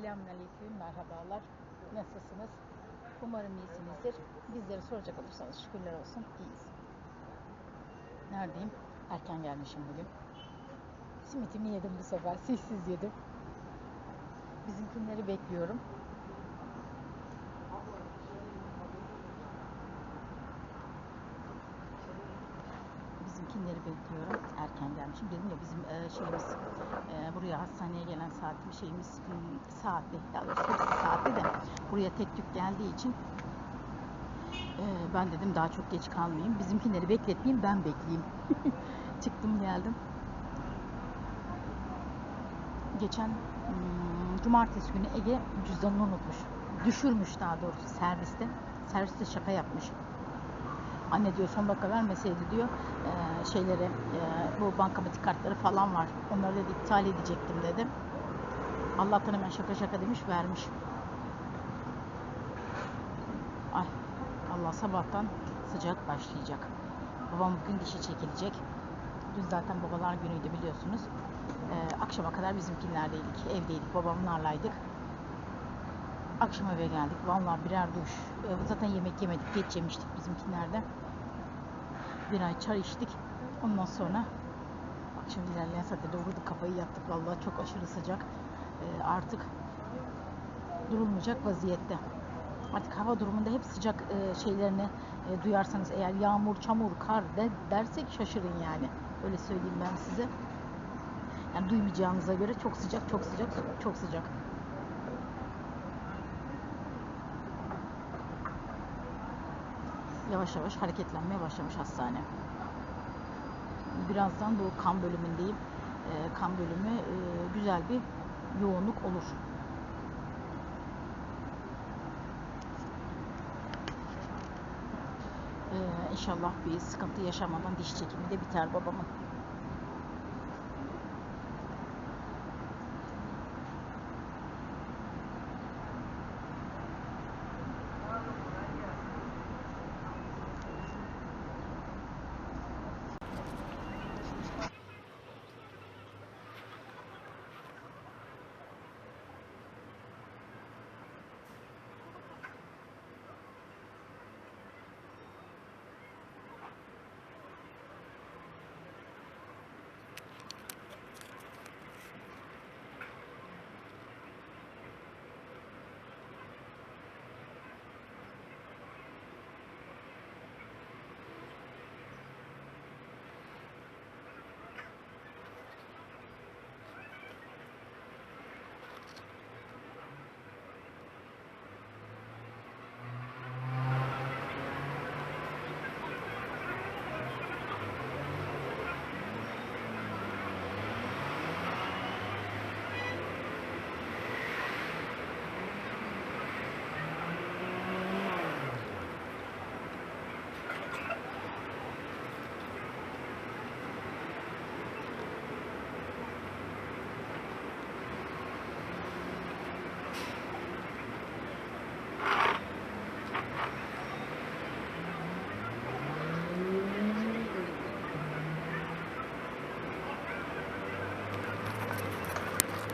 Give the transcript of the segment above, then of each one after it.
Selamünaleyküm, merhabalar. Nasılsınız? Umarım iyisinizdir. Bizleri soracak olursanız şükürler olsun iyiyiz. Neredeyim? Erken gelmişim bugün. Simitimi yedim bu sefer. Sessiz yedim. Bizimkinleri bekliyorum. Bizimkinleri bekliyorum. Erken gelmişim. Dedim ya bizim e, şeyimiz e, buraya hastaneye gelen saatli şeyimiz hmm, saatli. Daha doğrusu saatli de buraya tek tük geldiği için e, ben dedim daha çok geç kalmayayım. Bizimkileri bekletmeyeyim ben bekleyeyim. Çıktım geldim. Geçen hmm, cumartesi günü Ege cüzdanını unutmuş. Düşürmüş daha doğrusu serviste. Serviste şaka yapmış. Anne diyor son dakika vermeseydi diyor e, şeyleri e, bu bankamatik kartları falan var. Onları dedi iptal edecektim dedi. Allah'tan hemen şaka şaka demiş vermiş. Ay Allah sabahtan sıcak başlayacak. Babam bugün dişi çekilecek. Dün zaten babalar günüydü biliyorsunuz. E, akşama kadar bizimkinlerdeydik. Evdeydik. Babamlarlaydık. Akşam eve geldik. Vallahi birer duş. E, zaten yemek yemedik. Geç yemiştik bizimkinlerde. Bir ay çay içtik. Ondan sonra akşam ilerleyen saatte doğru kafayı yattık. Vallahi çok aşırı sıcak. E, artık durulmayacak vaziyette. Artık hava durumunda hep sıcak e, şeylerini e, duyarsanız eğer yağmur, çamur, kar de, dersek şaşırın yani. Öyle söyleyeyim ben size. Yani duymayacağınıza göre çok sıcak, çok sıcak, çok sıcak. Yavaş yavaş hareketlenmeye başlamış hastane. Birazdan bu kan bölümündeyim. E, kan bölümü e, güzel bir yoğunluk olur. Ee, inşallah bir sıkıntı yaşamadan diş çekimi de biter babamın.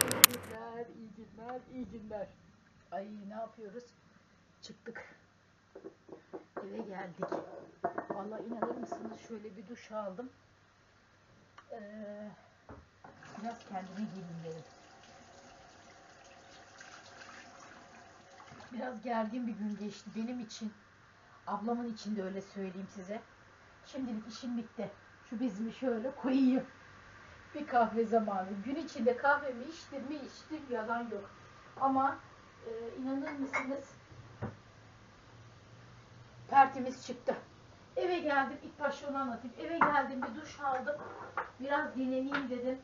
İyi günler, iyi günler, iyi. Ay ne yapıyoruz? Çıktık. Eve geldik. Vallahi inanır mısınız şöyle bir duş aldım. Ee, biraz kendime gelin dedim. Biraz gergin bir gün geçti benim için. Ablamın için de öyle söyleyeyim size. Şimdilik işim bitti. Şu bezimi şöyle koyayım. Bir kahve zamanı. Gün içinde kahvemi içtim mi içtim yalan yok. Ama e, inanır mısınız tertemiz çıktı. Eve geldim ilk başta onu anlatayım. Eve geldim bir duş aldım. Biraz dinleneyim dedim.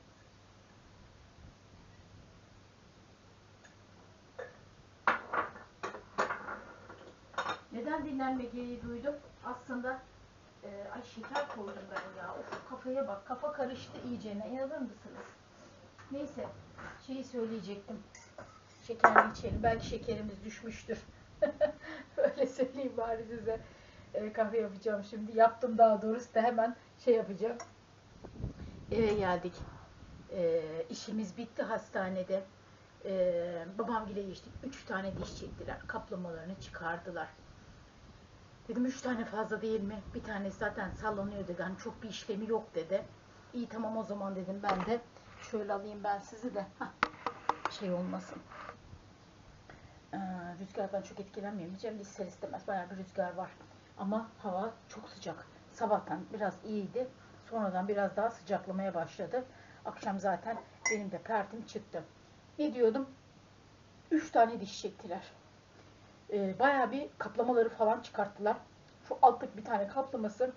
Neden dinlenme gereği duydum? Aslında e, ay şeker koydum ben ya. Of kafaya bak. Kafa karıştı iyicene. İnanır mısınız? Neyse. Şeyi söyleyecektim. Şekerli içelim. Belki şekerimiz düşmüştür. Öyle söyleyeyim bari size. E, kahve yapacağım şimdi. Yaptım daha doğrusu da hemen şey yapacağım. Eve geldik. E, işimiz bitti hastanede. Ee, babam bile geçtik. Üç tane diş çektiler. Kaplamalarını çıkardılar. Dedim üç tane fazla değil mi? Bir tanesi zaten sallanıyor dedi. Hani çok bir işlemi yok dedi. İyi tamam o zaman dedim ben de. Şöyle alayım ben sizi de. Hah, şey olmasın. Ee, rüzgardan çok etkilenmeyeyim diyeceğim de istemez bayağı bir rüzgar var. Ama hava çok sıcak. Sabahtan biraz iyiydi. Sonradan biraz daha sıcaklamaya başladı. Akşam zaten benim de pertim çıktı. Ne diyordum? Üç tane diş çektiler. Ee, bayağı bir kaplamaları falan çıkarttılar. Şu alttaki bir tane kaplaması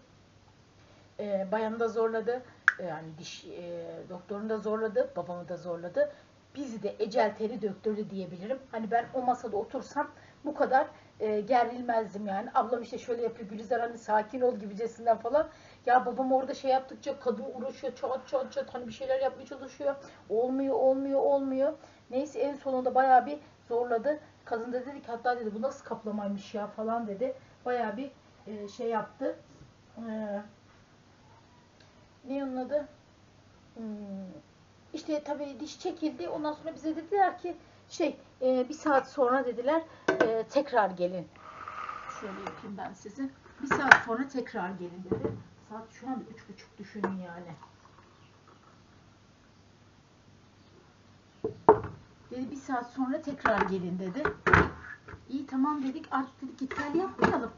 e, bayanı da zorladı. Yani diş e, doktorunu da zorladı. Babamı da zorladı. Bizi de ecel teri döktürdü diyebilirim. Hani ben o masada otursam bu kadar e, gerilmezdim yani. Ablam işte şöyle yapıyor Gülizar hani sakin ol gibicesinden falan. Ya babam orada şey yaptıkça kadın uğraşıyor çat çat çat hani bir şeyler yapmaya çalışıyor. Olmuyor olmuyor olmuyor. Neyse en sonunda bayağı bir zorladı. Kadın da dedi ki hatta dedi bu nasıl kaplamaymış ya falan dedi. Bayağı bir e, şey yaptı. E, ne onun adı? İşte tabii diş çekildi. Ondan sonra bize dediler ki şey e, bir saat sonra dediler e, tekrar gelin. Şöyle yapayım ben sizi. Bir saat sonra tekrar gelin dedi. Saat şu anda üç buçuk düşünün yani. Dedi bir saat sonra tekrar gelin dedi. İyi tamam dedik artık dedik gel yapmayalım.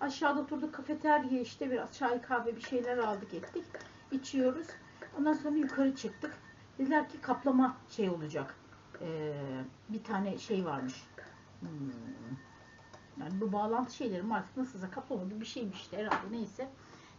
Aşağıda oturduk kafeteryaya işte biraz çay kahve bir şeyler aldık ettik. içiyoruz. Ondan sonra yukarı çıktık. Dediler ki kaplama şey olacak. Ee, bir tane şey varmış. Hmm. Yani bu bağlantı şeyleri artık nasılsa kaplama gibi bir şeymiş işte herhalde neyse.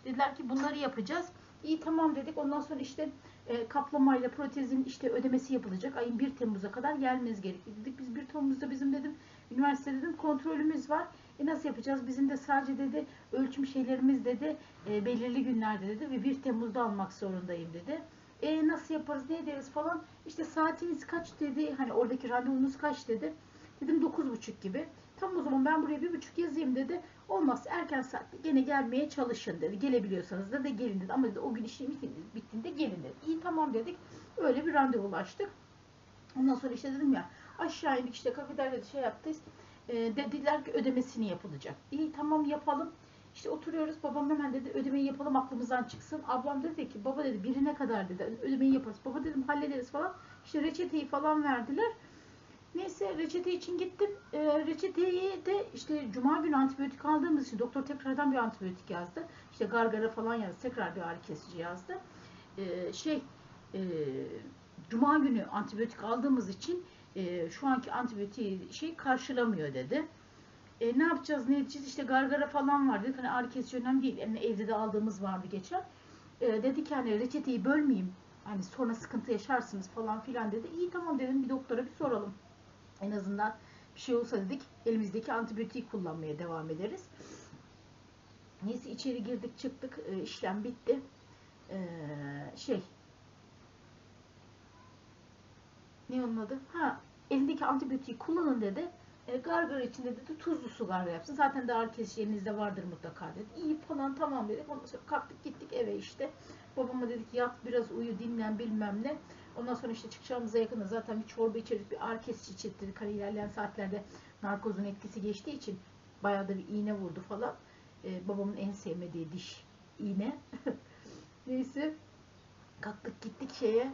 Dediler ki bunları yapacağız. İyi tamam dedik. Ondan sonra işte e, kaplamayla protezin işte ödemesi yapılacak. Ayın 1 Temmuz'a kadar gelmeniz gerekli dedik. Biz 1 Temmuz'da bizim dedim üniversite dedim kontrolümüz var. E nasıl yapacağız? Bizim de sadece dedi ölçüm şeylerimiz dedi e, belirli günlerde dedi ve 1 Temmuz'da almak zorundayım dedi. E nasıl yaparız ne ederiz falan. İşte saatiniz kaç dedi. Hani oradaki randevunuz kaç dedi. Dedim 9.30 gibi. Tam o zaman ben buraya bir buçuk yazayım dedi. Olmaz erken saatte gene gelmeye çalışın dedi. Gelebiliyorsanız da, da gelin dedi. Ama dedi, o gün işim bittiğinde gelin dedi. İyi tamam dedik. Öyle bir randevulaştık. Ondan sonra işte dedim ya aşağı indik işte kafeteryada şey yaptık. E, dediler ki ödemesini yapılacak. İyi tamam yapalım. İşte oturuyoruz babam hemen dedi ödemeyi yapalım aklımızdan çıksın. Ablam dedi ki baba dedi birine kadar dedi ödemeyi yaparız. Baba dedim hallederiz falan. İşte reçeteyi falan verdiler. Neyse reçete için gittim. E, reçeteyi de işte cuma günü antibiyotik aldığımız için doktor tekrardan bir antibiyotik yazdı. İşte gargara falan yazdı. Tekrar bir ağrı kesici yazdı. E, şey e, cuma günü antibiyotik aldığımız için e, şu anki antibiyotiği şey karşılamıyor dedi. E, ne yapacağız ne edeceğiz işte gargara falan var dedik. Hani ağrı önemli değil. Yani evde de aldığımız vardı geçen. E, dedi ki hani reçeteyi bölmeyeyim. Hani sonra sıkıntı yaşarsınız falan filan dedi. İyi tamam dedim bir doktora bir soralım. En azından bir şey olsa dedik elimizdeki antibiyotiği kullanmaya devam ederiz. Neyse içeri girdik çıktık e, işlem bitti. E, şey ne onun adı? Ha elindeki antibiyotiği kullanın dedi. E, gargara için de dedi tuzlu su gargara yapsın. Zaten ağrı kesici elinizde vardır mutlaka dedi. İyi falan tamam dedik. Ondan sonra kalktık gittik eve işte. Babama dedik yat biraz uyu dinlen bilmem ne. Ondan sonra işte çıkacağımıza yakında zaten bir çorba içirdik, bir ağrı kesici içirttirdik. Hani ilerleyen saatlerde narkozun etkisi geçtiği için bayağı da bir iğne vurdu falan. Ee, babamın en sevmediği diş iğne. Neyse kalktık gittik şeye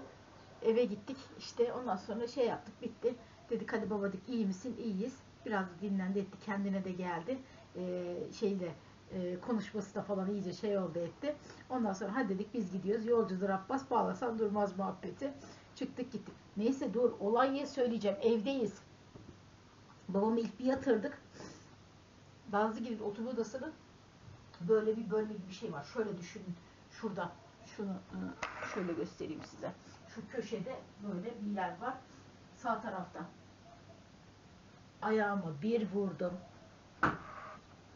eve gittik işte ondan sonra şey yaptık bitti. Dedik hadi baba dedik iyi misin? İyiyiz. Biraz dinlendi etti kendine de geldi. Ee, şeyle e, konuşması da falan iyice şey oldu etti. Ondan sonra hadi dedik biz gidiyoruz. Yolcudur Abbas bağlasan durmaz muhabbeti. Çıktık gittik. Neyse dur olayı söyleyeceğim. Evdeyiz. Babamı ilk bir yatırdık. Bazı gibi oturma odasının böyle bir bölme gibi bir şey var. Şöyle düşünün. Şurada. Şunu e, şöyle göstereyim size. Şu köşede böyle bir yer var. Sağ tarafta. Ayağımı bir vurdum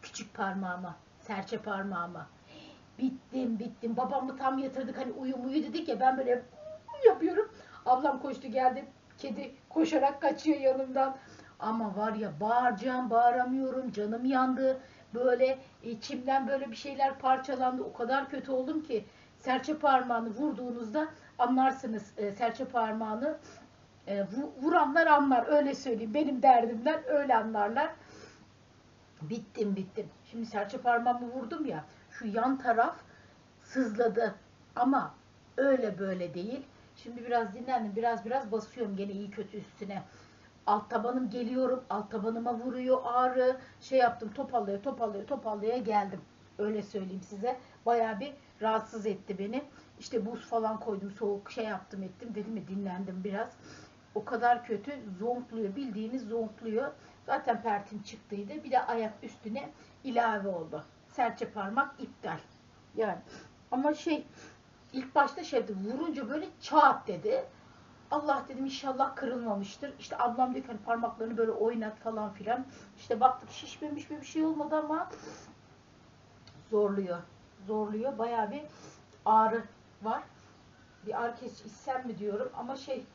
küçük parmağıma, serçe parmağıma. Bittim bittim. Babamı tam yatırdık hani uyu muyu dedik ya ben böyle yapıyorum. Ablam koştu geldi. Kedi koşarak kaçıyor yanımdan. Ama var ya bağıracağım bağıramıyorum. Canım yandı. Böyle içimden böyle bir şeyler parçalandı. O kadar kötü oldum ki serçe parmağını vurduğunuzda anlarsınız e, serçe parmağını E, vu- vuranlar anlar öyle söyleyeyim. Benim derdimden öyle anlarlar. Bittim bittim. Şimdi serçe parmağımı vurdum ya. Şu yan taraf sızladı. Ama öyle böyle değil. Şimdi biraz dinlendim. Biraz biraz basıyorum gene iyi kötü üstüne. Alt tabanım geliyorum. Alt tabanıma vuruyor ağrı. Şey yaptım topallaya topallaya topallaya geldim. Öyle söyleyeyim size. Bayağı bir rahatsız etti beni. İşte buz falan koydum. Soğuk şey yaptım ettim. Dedim mi dinlendim biraz. O kadar kötü zonkluyor. Bildiğiniz zonkluyor. Zaten pertim çıktıydı. Bir de ayak üstüne ilave oldu. Serçe parmak iptal. Yani ama şey ilk başta şeydi vurunca böyle çat dedi. Allah dedim inşallah kırılmamıştır. İşte ablam diyor ki hani parmaklarını böyle oynat falan filan. İşte baktık şişmemiş bir şey olmadı ama zorluyor. Zorluyor. Bayağı bir ağrı var. Bir ağrı kesici içsem mi diyorum ama şey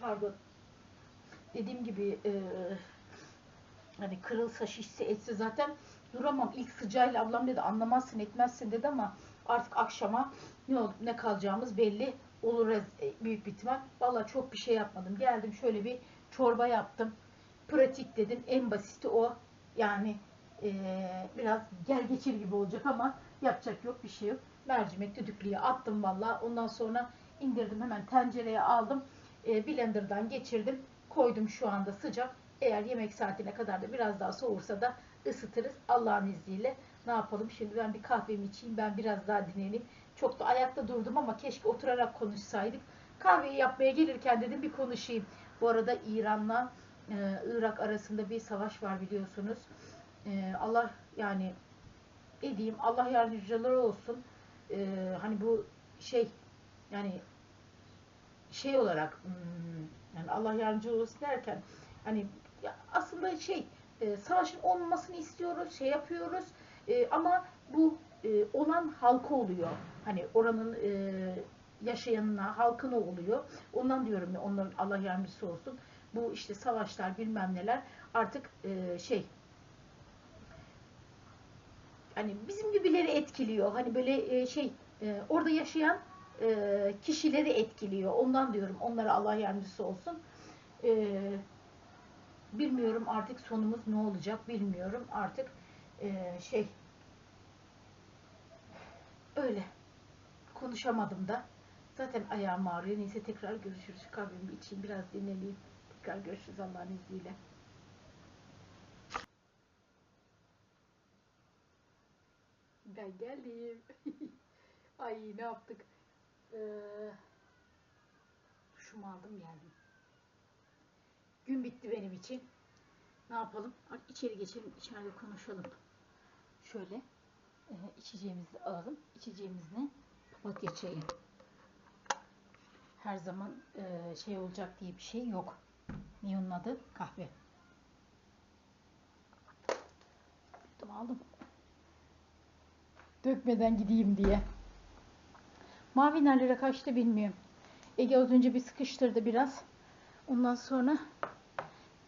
pardon dediğim gibi e, hani kırılsa şişse etse zaten duramam. İlk sıcağıyla ablam dedi anlamazsın etmezsin dedi ama artık akşama ne olup ne kalacağımız belli olur ez- büyük bir ihtimal. Valla çok bir şey yapmadım. Geldim şöyle bir çorba yaptım. Pratik dedim. En basiti o. Yani eee, biraz gel geçir gibi olacak ama yapacak yok bir şey yok. Mercimek düdüklüye attım valla. Ondan sonra indirdim hemen tencereye aldım. Eee, blenderdan geçirdim. Koydum şu anda sıcak. Eğer yemek saatine kadar da biraz daha soğursa da ısıtırız Allah'ın izniyle. Ne yapalım? Şimdi ben bir kahvemi içeyim. Ben biraz daha dinleneyim. Çok da ayakta durdum ama keşke oturarak konuşsaydık. Kahveyi yapmaya gelirken dedim bir konuşayım. Bu arada İran'la e, Irak arasında bir savaş var biliyorsunuz. E, Allah yani ne diyeyim Allah yardımcıları olsun. E, hani bu şey yani şey olarak hmm, yani Allah yardımcı olsun derken hani aslında şey e, savaşın olmamasını istiyoruz, şey yapıyoruz E, ama bu e, olan halka oluyor. Hani oranın yaşayanına, halkına oluyor. Ondan diyorum ya onların Allah yardımcısı olsun. Bu işte savaşlar bilmem neler artık şey hani bizim gibileri etkiliyor. Hani böyle şey orada yaşayan e, kişileri etkiliyor. Ondan diyorum onlara Allah yardımcısı olsun. E, bilmiyorum artık sonumuz ne olacak bilmiyorum. Artık e, şey öyle konuşamadım da. Zaten ayağım ağrıyor. Neyse tekrar görüşürüz. Kahvemi içeyim biraz dinleneyim. Tekrar görüşürüz Allah'ın izniyle. Ben geldim. Ay ne yaptık? Ee, duşumu aldım geldim. Gün bitti benim için. Ne yapalım? İçeri geçelim, içeride konuşalım. Şöyle e, içeceğimizi alalım. İçeceğimiz ne? Papatya çayı. Her zaman e, şey olacak diye bir şey yok. Onun adı? Kahve. Tamam aldım. Dökmeden gideyim diye. Mavi nerelere kaçtı bilmiyorum. Ege az önce bir sıkıştırdı biraz. Ondan sonra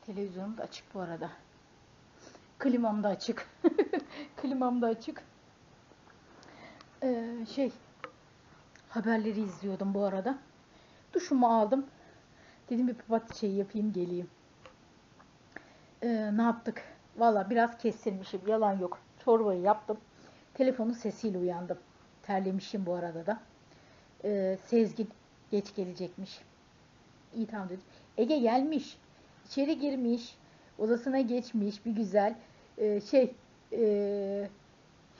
televizyonum da açık bu arada. Klimam da açık. Klimam da açık. Ee, şey haberleri izliyordum bu arada. Duşumu aldım. Dedim bir papatya çayı yapayım geleyim. Ee, ne yaptık? Valla biraz kesilmişim. Yalan yok. Çorbayı yaptım. Telefonun sesiyle uyandım. Terlemişim bu arada da. Ee, Sezgin geç gelecekmiş. İyi tamam dedim. Ege gelmiş. İçeri girmiş. Odasına geçmiş. Bir güzel. Ee, şey ee,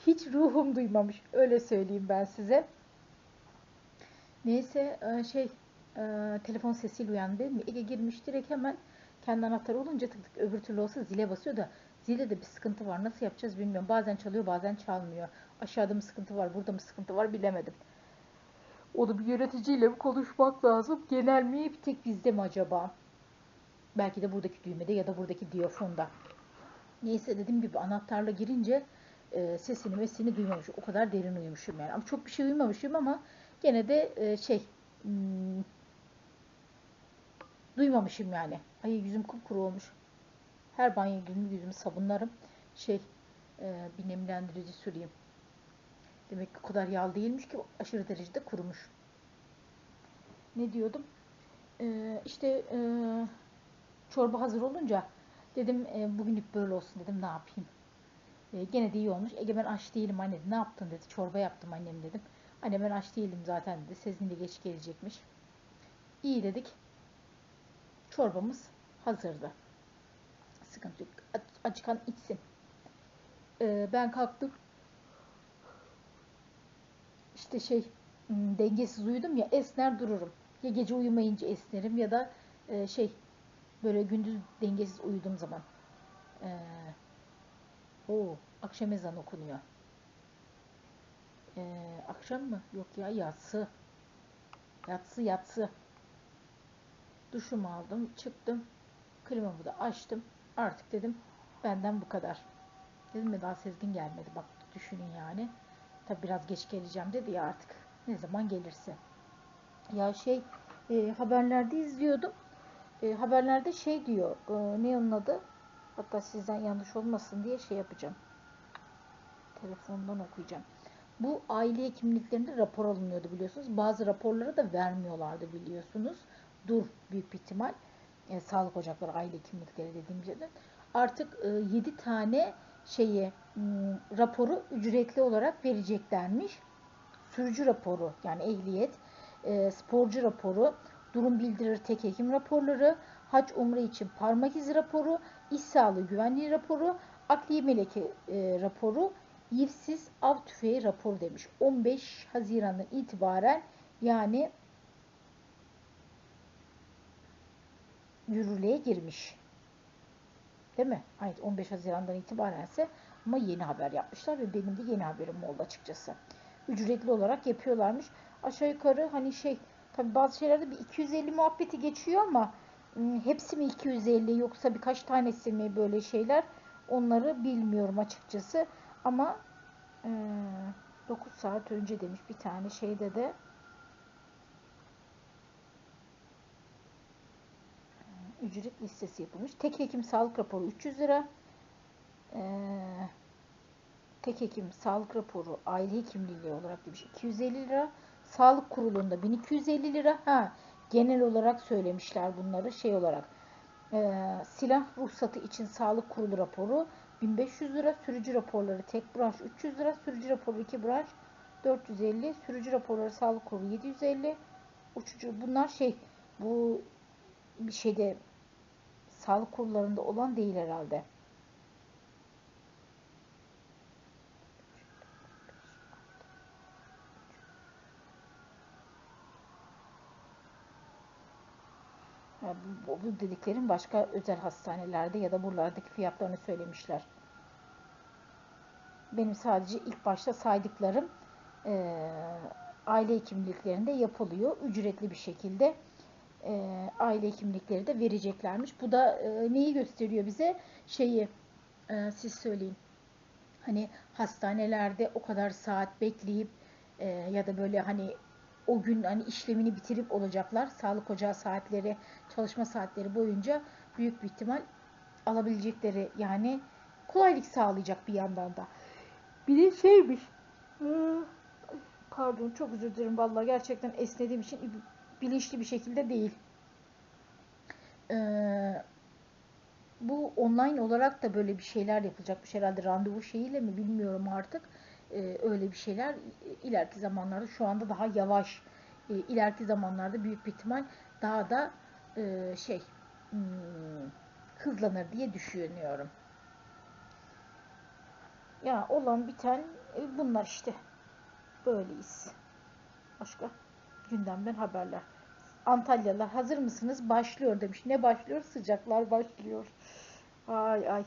hiç ruhum duymamış. Öyle söyleyeyim ben size. Neyse ee, şey ee, telefon sesiyle uyandı dedim. Ege girmiş direkt hemen kendi anahtarı olunca tık tık öbür türlü olsa zile basıyor da zilde de bir sıkıntı var. Nasıl yapacağız bilmiyorum. Bazen çalıyor bazen çalmıyor. Aşağıda mı sıkıntı var burada mı sıkıntı var bilemedim. Onu bir yöneticiyle mi konuşmak lazım? Genel mi bir tek bizde mi acaba? Belki de buradaki düğmede ya da buradaki diyafonda. Neyse dediğim gibi anahtarla girince e, sesini ve sesini duymamış. O kadar derin uyumuşum yani. Ama çok bir şey uyumamışım ama gene de e, şey hmm, duymamışım yani. Ay yüzüm kupkuru olmuş. Her banyo günü yüzümü sabunlarım. Şey e, bir nemlendirici süreyim. Demek ki o kadar yağlı değilmiş ki aşırı derecede kurumuş. ne diyordum? Ee, işte e, çorba hazır olunca dedim e, bugünlük böyle olsun dedim ne yapayım. E, gene de iyi olmuş. Ege ben aç değilim anne. Ne yaptın dedi. Çorba yaptım annem dedim. Anne ben aç değilim zaten dedi. Sezgin de geç gelecekmiş. İyi dedik. Çorbamız hazırdı. Sıkıntı yok. Acıkan içsin. Ee, ben kalktım. İşte şey hmm, dengesiz uyudum ya esner dururum. Ya gece uyumayınca esnerim ya da e, şey böyle gündüz dengesiz uyuduğum zaman. Ee, o akşam ezanı okunuyor. Ee, akşam mı? Yok ya yatsı. Yatsı yatsı. Duşumu aldım, çıktım. Klimamı da açtım. Artık dedim benden bu kadar. Dedim ya daha Sezgin gelmedi. Bak düşünün yani. Tabi biraz geç geleceğim dedi ya artık. Ne zaman gelirse. Ya şey e, haberlerde izliyordum. E, haberlerde şey diyor. e, ne onun adı? Hatta sizden yanlış olmasın diye şey yapacağım. Telefondan okuyacağım. Bu aile hekimliklerinde rapor alınıyordu biliyorsunuz. Bazı raporları da vermiyorlardı biliyorsunuz. Dur büyük bir ihtimal. E, sağlık ocakları, aile hekimlikleri dediğim yerden. Artık e, 7 tane şeyi m, raporu ücretli olarak vereceklermiş. Sürücü raporu yani ehliyet, e, sporcu raporu, durum bildirir tek hekim raporları, hac umre için parmak izi raporu, iş sağlığı güvenliği raporu, akli meleke e, raporu, yivsiz av tüfeği raporu demiş. 15 Haziran'dan itibaren yani yürürlüğe girmiş. Değil mi? Hayır 15 Haziran'dan itibarense ama yeni haber yapmışlar ve benim de yeni haberim oldu açıkçası. Ücretli olarak yapıyorlarmış. Aşağı yukarı hani şey tabi bazı şeylerde bir 250 muhabbeti geçiyor ama ım, hepsi mi 250 yoksa birkaç tanesi mi böyle şeyler onları bilmiyorum açıkçası. Ama e, 9 saat önce demiş bir tane şeyde de ücret listesi yapılmış. Tek hekim sağlık raporu 300 lira. Ee, tek hekim sağlık raporu aile hekimliği olarak demiş 250 lira. Sağlık kurulunda 1250 lira. Ha, genel olarak söylemişler bunları şey olarak. Ee, silah ruhsatı için sağlık kurulu raporu 1500 lira. Sürücü raporları tek branş 300 lira. Sürücü raporu iki branş 450. Sürücü raporları sağlık kurulu 750. Uçucu bunlar şey bu bir şeyde sağlık kurullarında olan değil herhalde. Ha, bu, bu dediklerim başka özel hastanelerde ya da buralardaki fiyatlarını söylemişler. Benim sadece ilk başta saydıklarım e, aile hekimliklerinde yapılıyor. Ücretli bir şekilde e, aile hekimlikleri de vereceklermiş. Bu da e, neyi gösteriyor bize? Şeyi e, siz söyleyin. Hani hastanelerde o kadar saat bekleyip e, ya da böyle hani o gün hani işlemini bitirip olacaklar. Sağlık ocağı saatleri, çalışma saatleri boyunca büyük bir ihtimal alabilecekleri yani kolaylık sağlayacak bir yandan da. Bir de şeymiş. hmm, Pardon çok özür dilerim vallahi gerçekten esnediğim için bilinçli bir şekilde değil. Ee, bu online olarak da böyle bir şeyler yapılacakmış herhalde randevu şeyiyle mi bilmiyorum artık. Ee, öyle bir şeyler ileriki zamanlarda şu anda daha yavaş. Ee, ileriki zamanlarda büyük bir ihtimal daha da e, şey hmm, hızlanır diye düşünüyorum. Ya olan biten e, bunlar işte. Böyleyiz. Başka gündemden haberler. Antalyalılar hazır mısınız? Başlıyor demiş. Ne başlıyor? Sıcaklar başlıyor. Ay ay.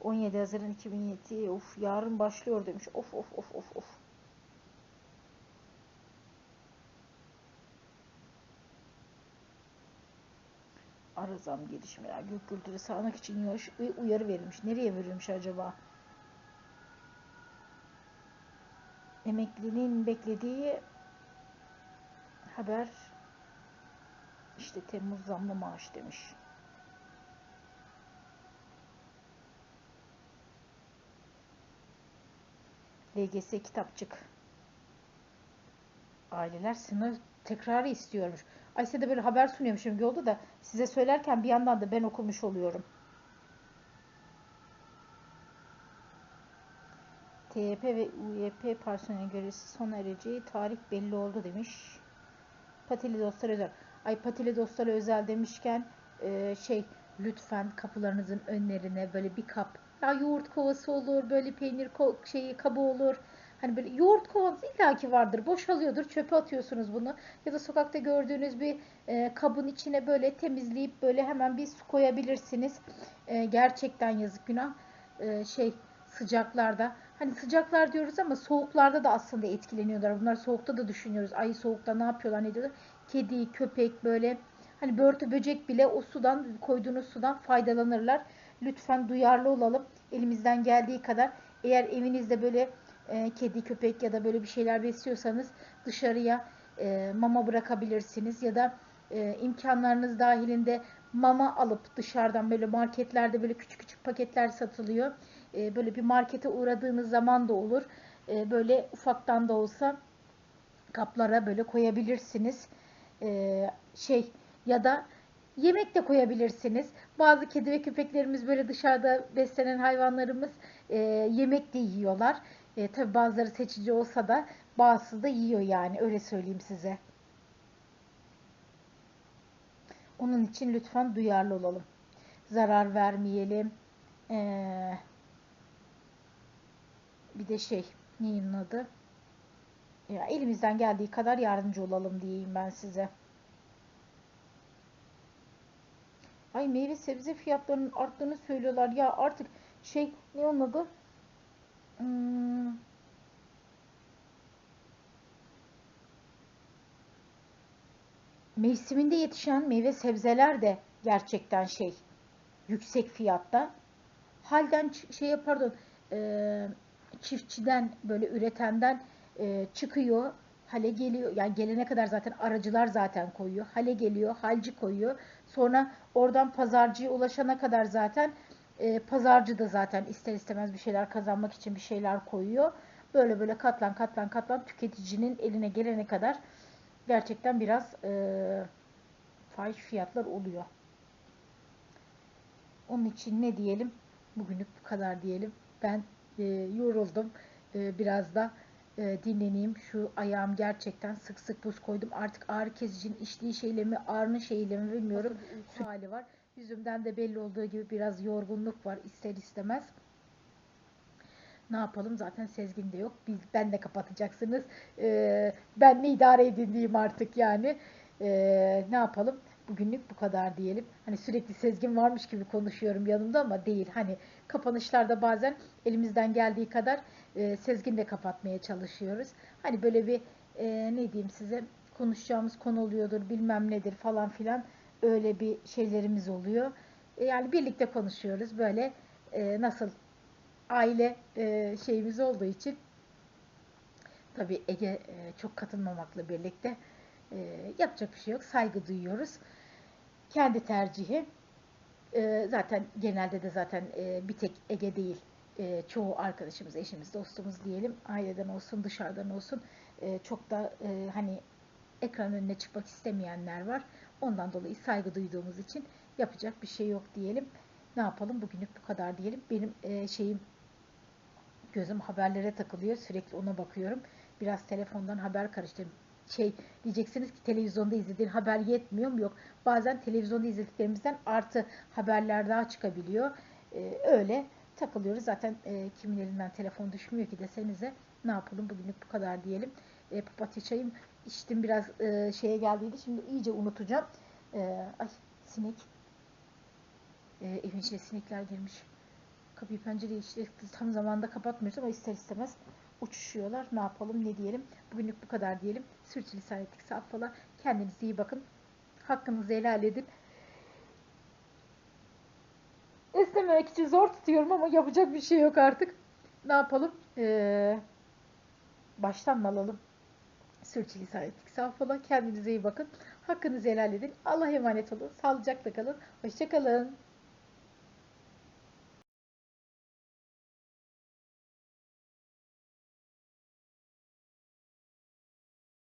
17 Haziran 2007. Of yarın başlıyor demiş. Of of of of of. Arazam gelişmeler. Gök gürültüleri sağlamak için yavaş uyarı verilmiş. Nereye verilmiş acaba? Emeklinin beklediği haber işte Temmuz zamlı maaş demiş. LGS kitapçık. Aileler sınır tekrarı istiyormuş. Ay size de böyle haber sunuyormuşum oldu da size söylerken bir yandan da ben okumuş oluyorum. TYP ve UYP personeli görevlisi sona ereceği tarih belli oldu demiş. Patili dostlar özel. Ay patili dostlar özel demişken e, şey lütfen kapılarınızın önlerine böyle bir kap ya yoğurt kovası olur böyle peynir ko- şeyi kabı olur. Hani böyle yoğurt kovanız illaki vardır. Boşalıyordur. Çöpe atıyorsunuz bunu. Ya da sokakta gördüğünüz bir e, kabın içine böyle temizleyip böyle hemen bir su koyabilirsiniz. E, gerçekten yazık günah. E, şey sıcaklarda. Hani sıcaklar diyoruz ama soğuklarda da aslında etkileniyorlar. Bunlar soğukta da düşünüyoruz. Ay soğukta ne yapıyorlar ne diyorlar. Kedi, köpek böyle hani börtü böcek bile o sudan koyduğunuz sudan faydalanırlar. Lütfen duyarlı olalım. Elimizden geldiği kadar eğer evinizde böyle e, kedi, köpek ya da böyle bir şeyler besliyorsanız dışarıya e, mama bırakabilirsiniz ya da e, imkanlarınız dahilinde mama alıp dışarıdan böyle marketlerde böyle küçük küçük paketler satılıyor. E, böyle bir markete uğradığınız zaman da olur. E, böyle ufaktan da olsa kaplara böyle koyabilirsiniz. E, şey ya da yemek de koyabilirsiniz. Bazı kedi ve köpeklerimiz böyle dışarıda beslenen hayvanlarımız e, yemek de yiyorlar. E, tabii bazıları seçici olsa da bazısı da yiyor yani öyle söyleyeyim size. Onun için lütfen duyarlı olalım. Zarar vermeyelim. Ee, bir de şey neyin adı? Ya, elimizden geldiği kadar yardımcı olalım diyeyim ben size. Ay meyve sebze fiyatlarının arttığını söylüyorlar. Ya artık şey ne onun adı? Hmm, mevsiminde yetişen meyve sebzeler de gerçekten şey yüksek fiyatta. Halden şey pardon e, çiftçiden böyle üretenden e, çıkıyor hale geliyor yani gelene kadar zaten aracılar zaten koyuyor hale geliyor halci koyuyor sonra oradan pazarcıya ulaşana kadar zaten e, pazarcı da zaten ister istemez bir şeyler kazanmak için bir şeyler koyuyor böyle böyle katlan katlan katlan tüketicinin eline gelene kadar gerçekten biraz e, fahiş fiyatlar oluyor. Onun için ne diyelim? Bugünlük bu kadar diyelim. Ben e, yoruldum. E, biraz da e, dinleneyim. Şu ayağım gerçekten sık sık buz koydum. Artık ağrı kesicinin içtiği şeyle mi, ağrının şeyiyle mi bilmiyorum. Su hali var. Yüzümden de belli olduğu gibi biraz yorgunluk var ister istemez. Ne yapalım zaten Sezgin de yok. Biz ben de kapatacaksınız. Ee, ben ne idare edin diyeyim artık yani. Ee, ne yapalım? Bugünlük bu kadar diyelim. Hani sürekli Sezgin varmış gibi konuşuyorum yanımda ama değil. Hani kapanışlarda bazen elimizden geldiği kadar e, Sezgin de kapatmaya çalışıyoruz. Hani böyle bir e, ne diyeyim size konuşacağımız konu oluyordur bilmem nedir falan filan öyle bir şeylerimiz oluyor. E, yani birlikte konuşuyoruz böyle e, nasıl aile e, şeyimiz olduğu için tabii Ege e, çok katılmamakla birlikte e, yapacak bir şey yok. Saygı duyuyoruz. Kendi tercihi. E, zaten genelde de zaten e, bir tek Ege değil. E, çoğu arkadaşımız, eşimiz, dostumuz diyelim. Aileden olsun, dışarıdan olsun. E, çok da e, hani ekran önüne çıkmak istemeyenler var. Ondan dolayı saygı duyduğumuz için yapacak bir şey yok diyelim. Ne yapalım? Bugünlük bu kadar diyelim. Benim e, şeyim gözüm haberlere takılıyor. Sürekli ona bakıyorum. Biraz telefondan haber karıştırdım. Şey diyeceksiniz ki televizyonda izlediğin haber yetmiyor mu? Yok. Bazen televizyonda izlediklerimizden artı haberler daha çıkabiliyor. Ee, öyle takılıyoruz. Zaten e, kimin elinden telefon düşmüyor ki desenize. Ne yapalım bugünlük bu kadar diyelim. E, papatya çayım içtim biraz e, şeye geldiydi. Şimdi iyice unutacağım. E, ay sinek. E, evin içine sinekler girmiş. Kapıyı pencereyi işte tam zamanda kapatmıyoruz ama ister istemez uçuşuyorlar. Ne yapalım ne diyelim. Bugünlük bu kadar diyelim. Sürçülisan ettik affola. Kendinize iyi bakın. Hakkınızı helal edin. Esnememek için zor tutuyorum ama yapacak bir şey yok artık. Ne yapalım? Ee, baştan alalım? Sürçülisan ettik affola. Kendinize iyi bakın. Hakkınızı helal edin. Allah'a emanet olun. Sağlıcakla kalın. Hoşçakalın.